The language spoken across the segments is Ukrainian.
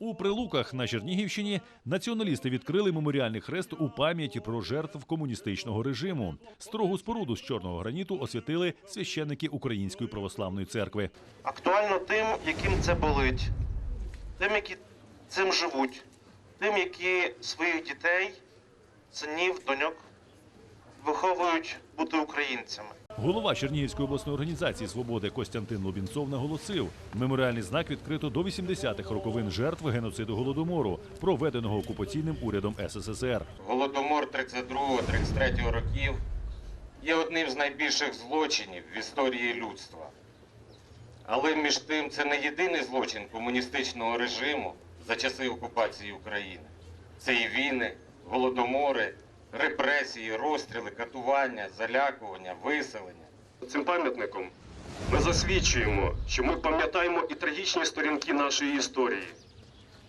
У Прилуках на Чернігівщині націоналісти відкрили меморіальний хрест у пам'яті про жертв комуністичного режиму. Строгу споруду з чорного граніту освятили священники Української православної церкви. Актуально тим, яким це болить, тим, які цим живуть, тим, які своїх дітей, синів, доньок виховують бути українцями. Голова Чернігівської обласної організації свободи Костянтин Лобінцов наголосив, меморіальний знак відкрито до 80-х роковин жертв геноциду голодомору, проведеного окупаційним урядом СССР. Голодомор 32-33 років є одним з найбільших злочинів в історії людства. Але між тим це не єдиний злочин комуністичного режиму за часи окупації України. Це і війни, голодомори, репресії, розстріли, катування, залякування, виселення. Цим пам'ятником ми засвідчуємо, що ми пам'ятаємо і трагічні сторінки нашої історії.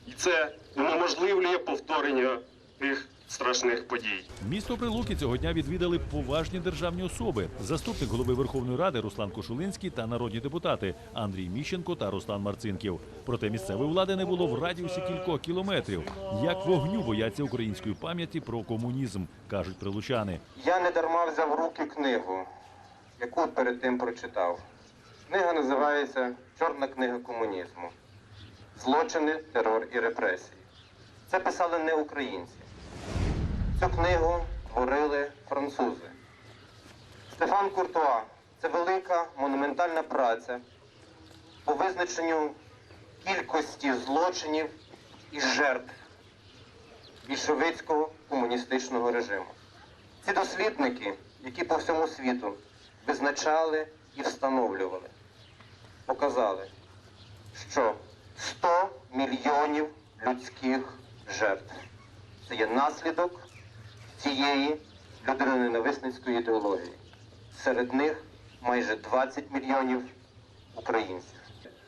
І це унеможливлює повторення тих страшних подій. Місто Прилуки цього дня відвідали поважні державні особи: заступник голови Верховної Ради Руслан Кошулинський та народні депутати Андрій Міщенко та Руслан Марцинків. Проте місцевої влади не було в радіусі кількох кілометрів. Як вогню бояться української пам'яті про комунізм, кажуть прилучани. Я не дарма взяв руки книгу, яку перед тим прочитав. Книга називається Чорна книга комунізму. Злочини, терор і репресії. Це писали не українці. Цю книгу творили французи. Стефан Куртуа це велика монументальна праця по визначенню кількості злочинів і жертв більшовицького комуністичного режиму. Ці дослідники, які по всьому світу визначали і встановлювали, показали, що 100 мільйонів людських жертв це є наслідок цієї людиноненависницької ідеології. Серед них майже 20 мільйонів українців.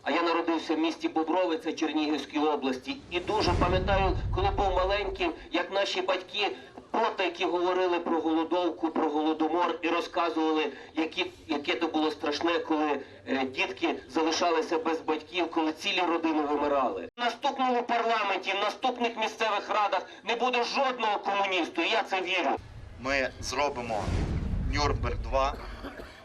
А я народився в місті Бобровиця Чернігівської області і дуже пам'ятаю, коли був маленьким, як наші батьки потайки говорили про голодовку, про голодомор і розказували, які, яке то було страшне, коли е, дітки залишалися без батьків, коли цілі родини вимирали. В наступному парламенті, в наступних місцевих радах не буде жодного комуністу. Я це вірю. ми зробимо Нюрнберг 2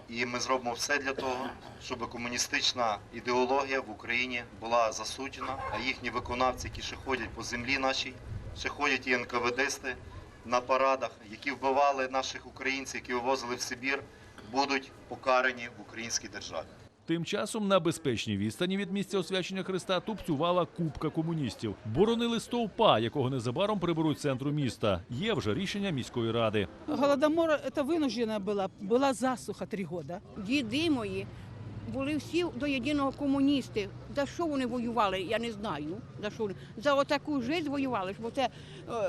і ми зробимо все для того, щоб комуністична ідеологія в Україні була засуджена, а їхні виконавці, які ще ходять по землі нашій, ще ходять і НКВДисти на парадах, які вбивали наших українців, які вивозили в Сибір, будуть покарані в українській державі. Тим часом на безпечній відстані від місця освячення Христа тупцювала купка комуністів. Боронили стовпа, якого незабаром приберуть з центру міста. Є вже рішення міської ради. Голодомор это вынуждена была, была засуха три года. Діди мої були всі до єдиного комуністи. За що вони воювали, я не знаю. За що вони. За отаку життя воювали, бо це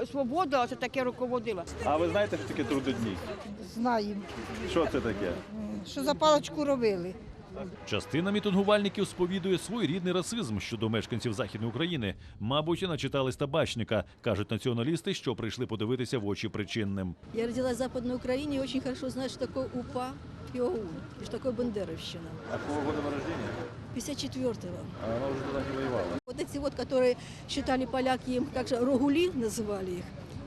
е, свобода, це таке руководила. А ви знаєте, що таке трудодні? Знаємо, Що це таке? що за паличку робили. Частина мітингувальників сповідує своєрідний расизм щодо мешканців Західної України. Мабуть, і начитались табачника, кажуть націоналісти, що прийшли подивитися в очі причинним. Я родилась в Западной Украине и очень хорошо знаю, что такое УПА и ОУН, и что такое Бандеровщина. А какого года вы рождения? 54-го. А она уже туда не воевала. Вот эти вот, которые считали поляки им, как же, рогули называли их,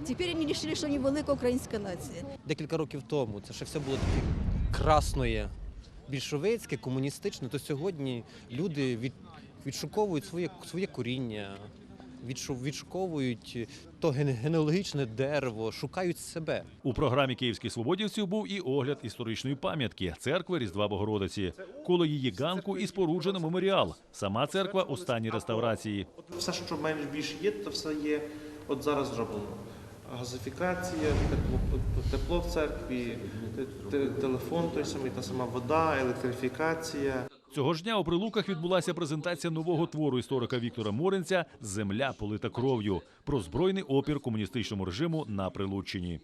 теперь они решили, что они велика українська нація. декілька років тому це ще все було таке красноє, більшовицьке, комуністичне, то сьогодні люди від, відшуковують своє, своє коріння, відшу, відшуковують то ген- генеалогічне дерево, шукають себе. У програмі київських свободівців був і огляд історичної пам'ятки церкви Різдва Богородиці. Коло її ганку і споруджено меморіал. Сама церква у стані реставрації. Все, що менш більш є, то все є от зараз зроблено. Газифікація, тепло, тепло в церкві, те- те- телефон той самий, та сама вода, електрифікація. Цього ж дня у Прилуках відбулася презентація нового твору історика Віктора Моренця Земля полита кров'ю про збройний опір комуністичному режиму на Прилуччині.